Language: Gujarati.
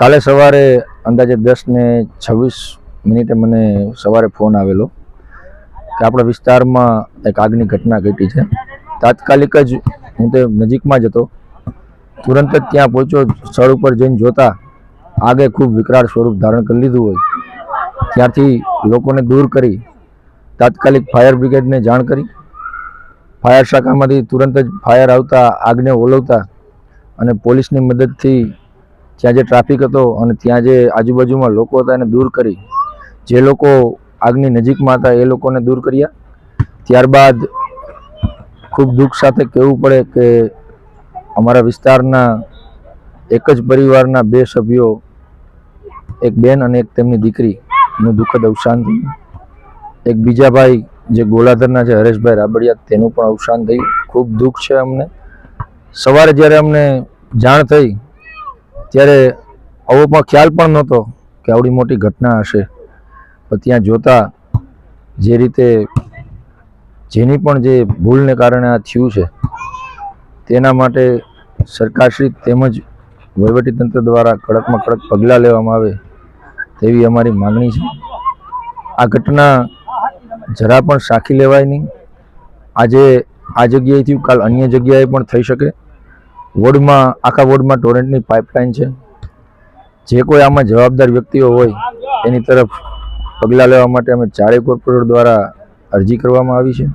કાલે સવારે અંદાજે દસ ને છવ્વીસ મિનિટે મને સવારે ફોન આવેલો કે આપણા વિસ્તારમાં એક આગની ઘટના ઘટી છે. તાત્કાલિક જ હું તે નજીકમાં જ હતો. તુરંત જ ત્યાં પહોંચ્યો, સ્થળ ઉપર જઈને જોતા આગે ખૂબ વિકરાળ સ્વરૂપ ધારણ કરી લીધું હોય. ત્યારથી લોકોને દૂર કરી તાત્કાલિક ફાયર બ્રિગેડને જાણ કરી. ફાયર શાખામાંથી તુરંત જ ફાયર આવતા, આગને ઓલવતા અને પોલીસની મદદથી ત્યાં જે ટ્રાફિક હતો અને ત્યાં જે આજુબાજુમાં લોકો હતા એને દૂર કરી, જે લોકો આગની નજીકમાં હતા એ લોકોને દૂર કર્યા. ત્યારબાદ ખૂબ દુઃખ સાથે કહેવું પડે કે અમારા વિસ્તારના એક જ પરિવારના બે સભ્યો, એક બેન અને એક તેમની દીકરીનું દુઃખદ અવસાન થયું. એક બીજા ભાઈ, જે ગોલાધરના છે, હરેશભાઈ રાબડિયા, તેનું પણ અવસાન થયું. ખૂબ દુઃખ છે અમને. સવારે જ્યારે અમને જાણ થઈ ત્યારે આવો ખ્યાલ પણ નહોતો કે આવડી મોટી ઘટના હશે. પણ ત્યાં જોતા જે રીતે જેની પણ જે ભૂલને કારણે આ થયું છે, તેના માટે સરકારશ્રી તેમજ વહીવટીતંત્ર દ્વારા કડકમાં કડક પગલાં લેવામાં આવે તેવી અમારી માગણી છે. આ ઘટના જરા પણ સાખી લેવાય નહીં. આજે આ જગ્યાએ થયું કાલ અન્ય જગ્યાએ પણ થઈ શકે. વોર્ડમાં, આખા વોર્ડમાં ટોરેન્ટની પાઇપલાઇન છે. જે કોઈ આમાં જવાબદાર વ્યક્તિઓ હોય, એની તરફ પગલાં લેવા માટે અમે ચારેય કોર્પોરેટર દ્વારા અરજી કરવામાં આવી છે.